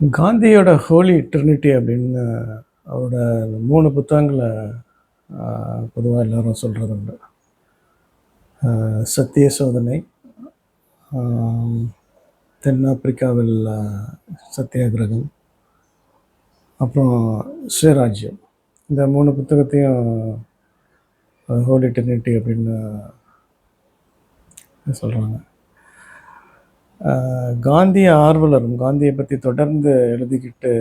காந்தியோட ஹோலி ட்ரினிட்டி அப்படின்னு அவரோட மூணு புத்தகங்களை பொதுவாக எல்லோரும் சொல்கிறது உண்டு சத்திய சோதனை தென்னாப்பிரிக்காவில் சத்தியாகிரகம் அப்புறம் சுயராஜ்யம். இந்த மூணு புத்தகத்தையும் ஹோலி ட்ரினிட்டி அப்படின்னு சொல்கிறாங்க காந்திய ஆர்வலரும் காந்தியை பற்றி தொடர்ந்து எழுதிக்கிட்டு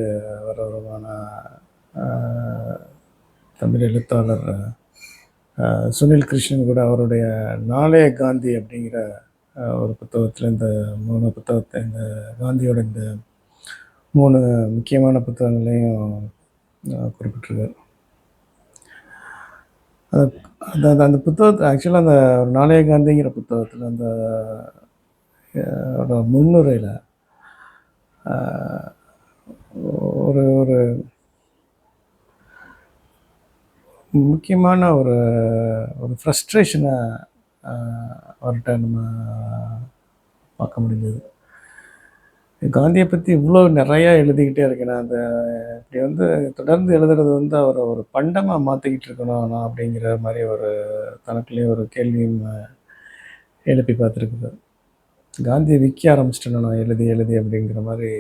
வரவருமான தமிழ் எழுத்தாளர் சுனில் கிருஷ்ணன் கூட அவருடைய நாளைய காந்தி அப்படிங்கிற ஒரு புத்தகத்தில் இந்த மூணு புத்தகத்தை இந்த காந்தியோட இந்த மூணு முக்கியமான புத்தகங்களையும் குறிப்பிட்டிருக்கார். அது அந்த அந்த- புத்தகத்தை ஆக்சுவலாக அந்த ஒரு நாளைய காந்திங்கிற புத்தகத்தில் அந்த முன்னுரையில் ஒரு ஒரு முக்கியமான ஒரு ஒரு ஃப்ரஸ்ட்ரேஷனை அவர்கிட்ட நம்ம பார்க்க முடிஞ்சது. காந்தியை பற்றி இவ்வளோ நிறையா எழுதிக்கிட்டே இருக்கேன் நான். அந்த இப்படி வந்து தொடர்ந்து எழுதுறது வந்து அவரை ஒரு பண்டமாக மாற்றிக்கிட்டு இருக்கணும் நான் அப்படிங்கிற மாதிரி ஒரு தனக்குள்ளேயே ஒரு கேள்வியும் எழுப்பி பார்த்துருக்குது. காந்தியை விற்க ஆரம்பிச்சிட்டேன் நான் எழுதி எழுதி அப்படிங்கிற மாதிரி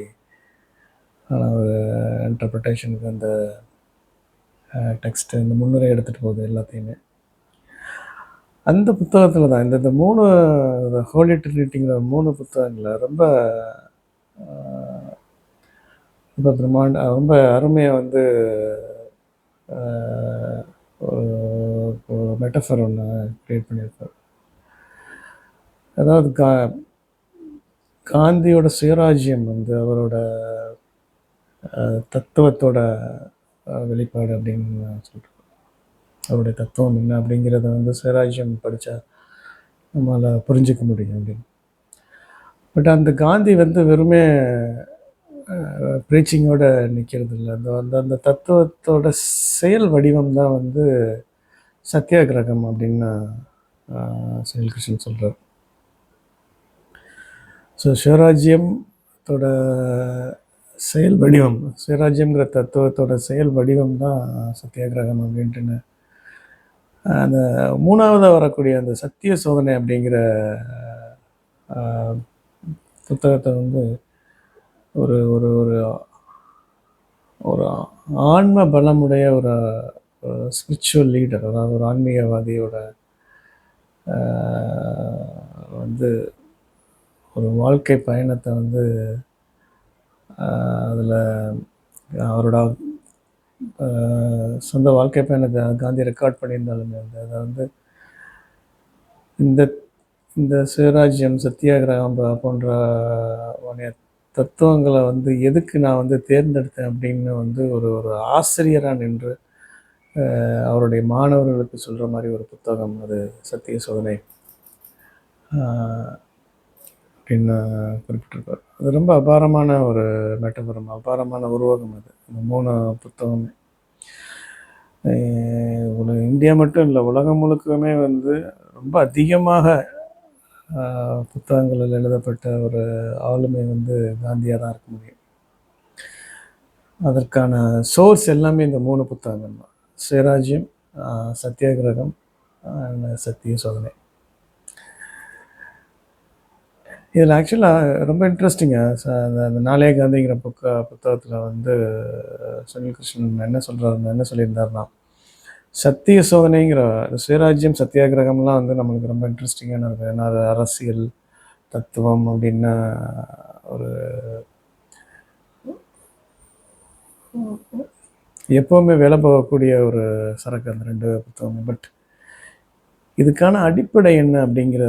ஆனால் ஒரு இன்டர்பிரிட்டேஷனுக்கு அந்த டெக்ஸ்ட்டு இந்த முன்னுரை எடுத்துகிட்டு போகுது எல்லாத்தையுமே. அந்த புத்தகத்தில் தான் இந்த இந்த மூணு ஹோலி ட்ரினிட்டிங்கிற மூணு புத்தகங்களில் ரொம்ப ரொம்ப பிரம்மாண்ட ரொம்ப அருமையாக வந்து மெட்டஃபர் ஒன்று க்ரியேட் பண்ணியிருப்பார் அதாவது கா காந்தியோட சுயராஜ்யம் வந்து அவரோட தத்துவத்தோட வெளிப்பாடு அப்படின்னு சொல்லிட்டு அவருடைய தத்துவம் என்ன அப்படிங்கிறத வந்து சுயராஜ்யம் படித்தா நம்மளால் புரிஞ்சுக்க முடியும் அப்படின்னு. பட் அந்த காந்தி வந்து வெறுமே ப்ரீச்சிங்கோட நிற்கிறது இல்லை அந்த அந்த அந்த தத்துவத்தோட செயல் வடிவம் தான் வந்து சத்தியாகிரகம் அப்படின்னு ஆஹ், கிருஷ்ணன் சொல்கிறார் ஸோ சிவராஜ்யத்தோட செயல் வடிவம் சிவராஜ்யங்கிற தத்துவத்தோட செயல் வடிவம் தான் சத்தியாகிரகம் அப்படின்ட்டுன்னு. அந்த மூணாவதாக வரக்கூடிய அந்த சத்திய சோதனை அப்படிங்கிற புத்தகத்தை வந்து ஒரு ஒரு ஒரு ஒரு ஆன்ம பலமுடைய ஒரு ஸ்பிரிச்சுவல் லீடர் அதாவது ஒரு ஆன்மீகவாதியோட வந்து ஒரு வாழ்க்கை பயணத்தை வந்து அதில் அவரோட சொந்த வாழ்க்கை பயணத்தை காந்தி ரெக்கார்ட் பண்ணியிருந்தாலுமே வந்து அதை வந்து இந்த இந்த சிவராஜ்யம் சத்தியாகிரகம் போன்ற தத்துவங்களை வந்து எதுக்கு நான் வந்து தேர்ந்தெடுத்தேன் அப்படின்னு வந்து ஒரு ஒரு ஆசிரியராக நின்று அவருடைய மாணவர்களுக்கு சொல்கிற மாதிரி ஒரு புத்தகம் அது சத்திய சோதனை. அப்படின்னு குறிப்பிட்டிருப்பார். அது ரொம்ப அபாரமான ஒரு மெட்டபுரம் அபாரமான உருவகம் அது. இந்த மூணு புத்தகமே. உலக இந்தியா மட்டும் இல்லை உலகம் முழுக்கமே வந்து ரொம்ப அதிகமாக புத்தகங்களில் எழுதப்பட்ட ஒரு ஆளுமை வந்து காந்தியாக தான் இருக்க முடியும். அதற்கான சோர்ஸ் எல்லாமே இந்த மூணு புத்தகங்கள் தான். சுயராஜ்யம் சத்தியாகிரகம் சத்திய சோதனை. இதில் ஆக்சுவலாக ரொம்ப இன்ட்ரெஸ்டிங்காக அந்த அந்த காந்திங்கிற புக்க புத்தகத்தில் வந்து சுனில் கிருஷ்ணன் என்ன சொல்கிறாருன்னா என்ன சொல்லியிருந்தாருன்னா சத்திய சோதனைங்கிற சுயராஜ்யம் சத்தியாகிரகம்லாம் வந்து நம்மளுக்கு ரொம்ப இன்ட்ரெஸ்டிங்கான இருக்குது ஏன்னா அது அரசியல் தத்துவம் அப்படின்னா ஒரு எப்போவுமே வேலை போகக்கூடிய ஒரு சரக்கு அந்த ரெண்டு புத்தகம் பட் இதுக்கான அடிப்படை என்ன அப்படிங்கிற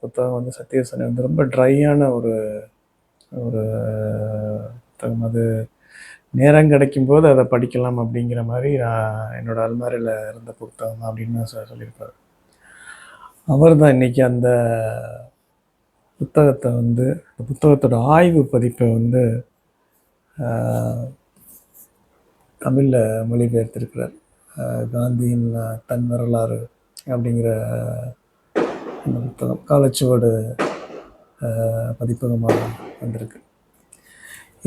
புத்தகம் வந்து சத்தியசனை வந்து ரொம்ப ட்ரையான ஒரு ஒரு புத்தகம் அது நேரம் கிடைக்கும் போது அதை படிக்கலாம் அப்படிங்கிற மாதிரி நான் என்னோட அல்மாரியில் இருந்த புத்தகம் தான் அப்படின்னு சார் சொல்லியிருப்பார். அவர் தான் இன்றைக்கி அந்த புத்தகத்தை வந்து அந்த புத்தகத்தோட ஆய்வு பதிப்பை வந்து தமிழில் மொழிபெயர்த்திருக்கிறார். காந்தியின் தன் வரலாறு அப்படிங்கிற அந்த புத்தகம் காலச்சுவடு பதிப்பகமாக வந்திருக்கு.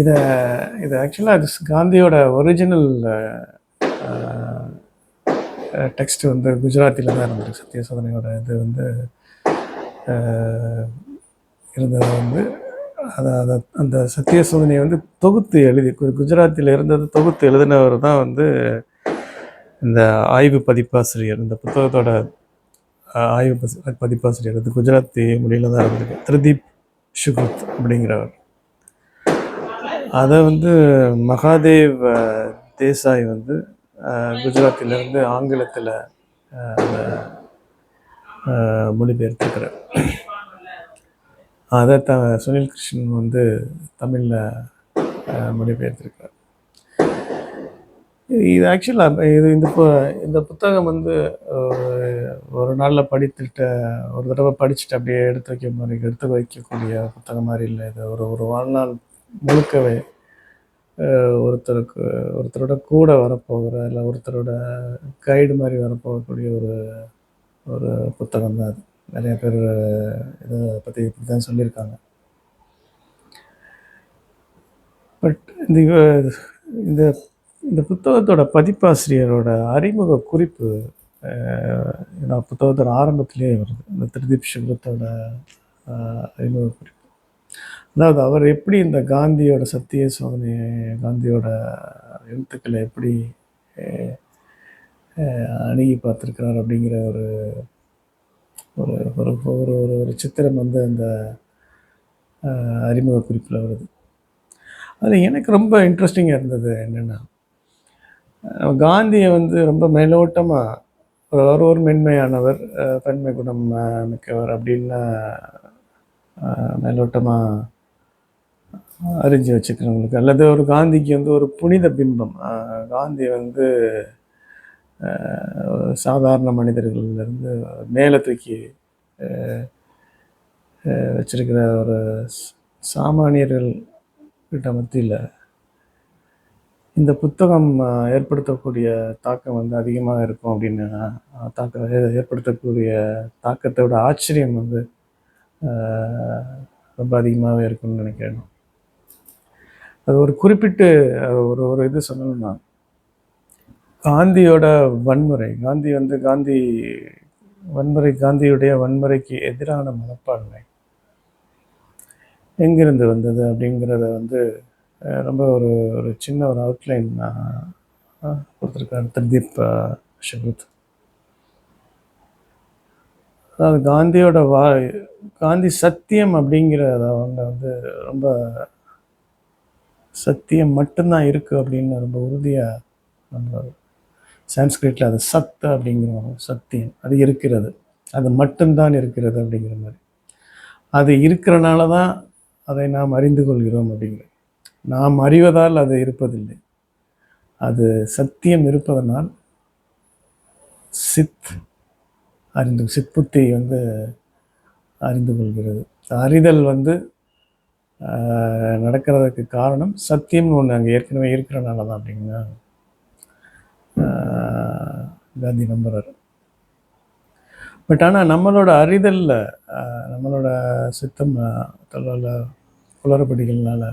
இதை இது ஆக்சுவலாக இது காந்தியோட ஒரிஜினல் டெக்ஸ்ட் வந்து குஜராத்தியில் தான் இருந்திருக்கு சத்யசோதனையோட இது வந்து இருந்தது வந்து அதை அதை அந்த சத்திய சோதனையை வந்து தொகுத்து எழுதி குஜராத்தில் இருந்தது தொகுத்து எழுதினவர் தான் வந்து இந்த ஆய்வு பதிப்பாசிரியர் இந்த புத்தகத்தோட ஆய்வு பதிப்பாசிரியர் அது குஜராத்தி மொழியில் தான் இருந்திருக்கு. திருதீப் சுகுத் அப்படிங்கிறவர். அதை வந்து மகாதேவ் தேசாய் வந்து குஜராத்திலேருந்து ஆங்கிலத்தில் மொழிபெயர்த்துக்கிறார் அதை த சுனில் கிருஷ்ணன் வந்து தமிழில் மொழிபெயர்த்திருக்கிறார். இது ஆக்சுவலாக இது இந்த இந்த புத்தகம் வந்து ஒரு- நாளில் படித்துட்டு ஒரு தடவை படிச்சுட்டு அப்படியே எடுத்து வைக்க மாதிரி எடுத்து வைக்கக்கூடிய புத்தகம் மாதிரி இல்லை இது. ஒரு ஒரு வாழ்நாள் முழுக்கவே ஒருத்தருக்கு ஒருத்தரோட கூட வரப்போகிற இல்லை ஒருத்தரோட கைடு மாதிரி வரப்போகக்கூடிய ஒரு ஒரு புத்தகம் தான் அது. நிறைய பேர் இதை பற்றி இப்படி தான் சொல்லியிருக்காங்க. பட் இந்த இந்த இந்த புத்தகத்தோட பதிப்பாசிரியரோட அறிமுக குறிப்பு நான் புத்தகத்தோட ஆரம்பத்திலேயே வருது. இந்த திருதீப் சுப்ரத்தோட அறிமுக குறிப்பு. அதாவது அவர் எப்படி இந்த காந்தியோட சத்திய சோதனை காந்தியோட எழுத்துக்களை எப்படி அணுகி பார்த்துருக்கிறார் அப்படிங்கிற ஒரு ஒரு ஒரு ஒரு ஒரு ஒரு சித்திரம் வந்து அந்த அறிமுக குறிப்பில் வருது. அதில் எனக்கு ரொம்ப இன்ட்ரெஸ்டிங்காக இருந்தது என்னென்னா காந்தியை வந்து ரொம்ப மேலோட்டமாக அவர் ஒரு மென்மையானவர் அஹ், பெண்மை குணம் மிக்கவர் அப்படின்னு மேலோட்டமாக அறிஞ்சு வச்சுக்கிறவங்களுக்கு. அல்லது ஒரு காந்திக்கு வந்து ஒரு புனித பிம்பம். காந்தி வந்து சாதாரண மனிதர்கள்லேருந்து மேலே தூக்கி வச்சிருக்கிற ஒரு சாமானியர்கள் கிட்ட மத்தியில் இந்த புத்தகம் ஏற்படுத்தக்கூடிய தாக்கம் வந்து அதிகமாக இருக்கும் அப்படின்னு தாக்க ஏற்படுத்தக்கூடிய தாக்கத்தோட ஆச்சரியம் வந்து ரொம்ப அதிகமாகவே இருக்கும்னு நினைக்கிறேன். அது ஒரு குறிப்பிட்டு அது ஒரு ஒரு இது சொல்லணும்னா காந்தியோட வன்முறை காந்தி வந்து காந்தி வன்முறை காந்தியுடைய வன்முறைக்கு எதிரான மனப்பான்மை. எங்கிருந்து வந்தது அப்படிங்கிறத வந்து ரொம்ப ஒரு ஒரு சின்ன ஒரு அவுட்லைன் கொடுத்துருக்காரு திருதீப் அஹ், அதாவது காந்தியோட வா காந்தி சத்தியம் அப்படிங்கிறத அவங்க வந்து ரொம்ப சத்தியம் மட்டும்தான் இருக்குது அப்படின்னு ரொம்ப உறுதியாக நம்ம சான்ஸ்கிரிட்டில் அது சத்து அப்படிங்கிறோம் சத்தியம் அது இருக்கிறது. அது மட்டும்தான் இருக்கிறது அப்படிங்கிற மாதிரி. அது இருக்கிறனால தான் அதை நாம் அறிந்து கொள்கிறோம் அப்படிங்கிற நாம் அறிவதால் அது இருப்பதில்லை. அது சத்தியம் இருப்பதனால் சித் அறிந்து சித்புத்தி வந்து அறிந்து கொள்கிறது. அறிதல் வந்து நடக்கிறதுக்கு காரணம் சத்தியம்னு ஒன்று அங்கே ஏற்கனவே இருக்கிறனால தான் அப்படிங்க காந்தி நம்புறார். பட் ஆனால் நம்மளோட அறிதலில் நம்மளோட சித்தம் தொழில குளறுபடிகள்னால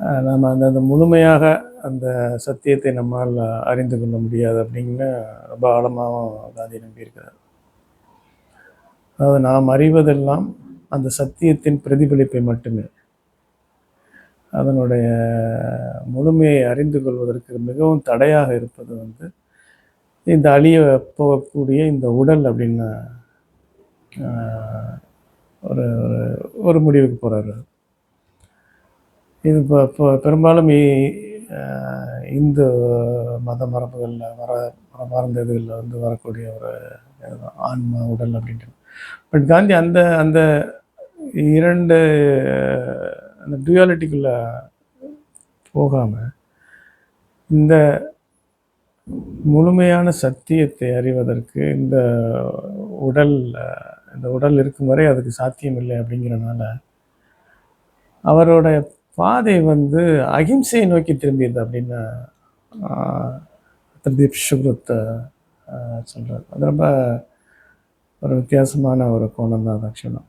நாம் அந்த அந்த முழுமையாக அந்த சத்தியத்தை நம்மால் அறிந்து கொள்ள முடியாது அப்படின்னு ரொம்ப ஆழமாகவும் காந்தி நம்பியிருக்கிறார். அதாவது நாம் அறிவதெல்லாம் அந்த சத்தியத்தின் பிரதிபலிப்பை மட்டுமே. அதனுடைய முழுமையை அறிந்து கொள்வதற்கு மிகவும் தடையாக இருப்பது வந்து இந்த அழிய போகக்கூடிய இந்த உடல் அப்படின்னு ஒரு ஒரு- ஒரு முடிவுக்கு போகிறாரு இது இப்போ இப்போ பெரும்பாலும் இந்து மத மரபுகளில் வர மரபார்ந்த இதுகளில் வந்து வரக்கூடிய ஒரு ஆன்ம ஆன்மா உடல் அப்படின்ட்டு. பட் காந்தி அந்த அந்த இரண்டு அந்த டுயாலிட்டிக்குள்ளே போகாமல் இந்த முழுமையான சத்தியத்தை அறிவதற்கு இந்த உடல் இந்த உடல் இருக்கும் வரை அதுக்கு சாத்தியம் இல்லை அப்படிங்கிறனால அவரோட பாதை வந்து அகிம்சையை நோக்கி திரும்பியது அப்படின்னு திருதீப் பிரதீப் சொல்கிறார் அது ரொம்ப ஒரு வித்தியாசமான ஒரு கோணம் தான் அது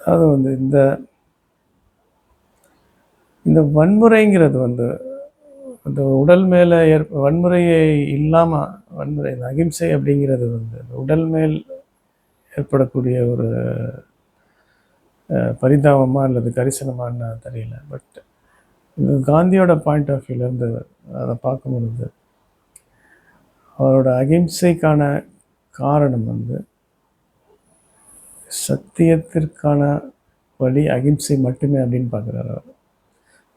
அதாவது வந்து இந்த இந்த வன்முறைங்கிறது வந்து இந்த உடல் மேலே ஏற் வன்முறையை இல்லாமல் வன்முறை இந்த அகிம்சை அப்படிங்கிறது வந்து உடல் மேல் ஏற்படக்கூடிய ஒரு பரிதாபமாக அல்லது கரிசனமான்னு தெரியல. பட் காந்தியோட பாயிண்ட் ஆஃப் வியூலேருந்து அதை பார்க்கும் பொழுது அவரோட அகிம்சைக்கான காரணம் வந்து சத்தியத்திற்கான வழி அகிம்சை மட்டுமே அப்படின்னு பார்க்குறாரு அவர்.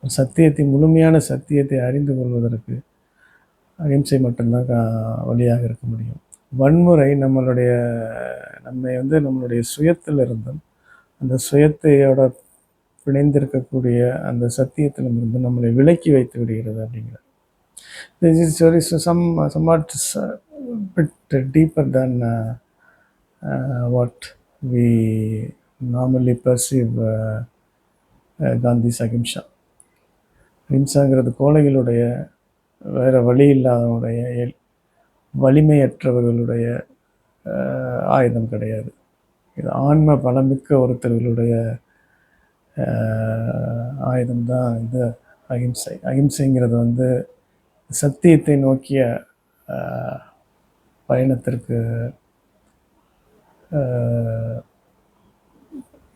சத்தியத்தை முழுமையான சத்தியத்தை அறிந்து கொள்வதற்கு அகிம்சை மட்டும்தான் கா- வழியாக இருக்க முடியும். வன்முறை நம்மளுடைய நம்மை வந்து நம்மளுடைய சுயத்தில் இருந்தும் அந்த சுயத்தையோட பிணைந்திருக்கக்கூடிய அந்த சத்தியத்திலிருந்து நம்மளை விலக்கி வைத்து விடுகிறது அப்படிங்கிறது this is very some some somewhat s- bit deeper than uh, uh, what we அஹிம்சாங்கிறது கோழைகளுடைய வேறு வழி இல்லாதவனுடைய எல்- வலிமையற்றவர்களுடைய uh, ஆயுதம் கிடையாது. இது ஆன்ம பலமிக்க ஒருத்தர்களுடைய ஆயுதம் ஆயுதம்தான் இது. அகிம்சை அகிம்சைங்கிறது வந்து சத்தியத்தை நோக்கிய பயணத்திற்கு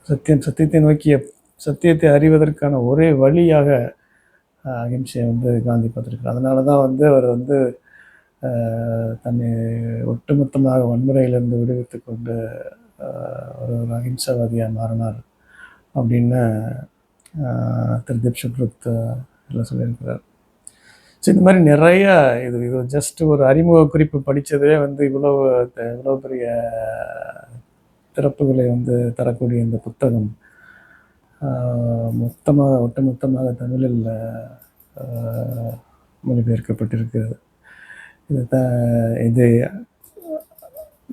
சத்தியம் சத்தியத்தை நோக்கிய சத்தியத்தை அறிவதற்கான ஒரே வழியாக அகிம்சையை வந்து காந்தி பார்த்துருக்கார் அதனால தான் வந்து அவர் வந்து தன்னை ஒட்டுமொத்தமாக வன்முறையிலிருந்து விடுவித்து கொண்டு ஒரு ஒரு அகிம்சவாதியாக மாறினார் அப்படின்னு திருதீப் திரு தீப் சுக்ருத் எல்லாம் சொல்லியிருக்கிறார். ஸோ இந்த மாதிரி நிறைய இது இது ஜஸ்ட் ஒரு அறிமுக குறிப்பு படித்ததே வந்து இவ்வளோ இவ்வளோ பெரிய திறப்புகளை வந்து தரக்கூடிய இந்த புத்தகம் மொத்தமாக ஒட்டுமொத்தமாக தமிழில் மொழிபெயர்க்கப்பட்டிருக்கிறது. இது த இது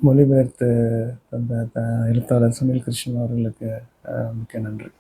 மொழிபெயர்த்து தந்த த எழுத்தாளர் சுனில் கிருஷ்ணன் அவர்களுக்கு மிக்க நன்றி.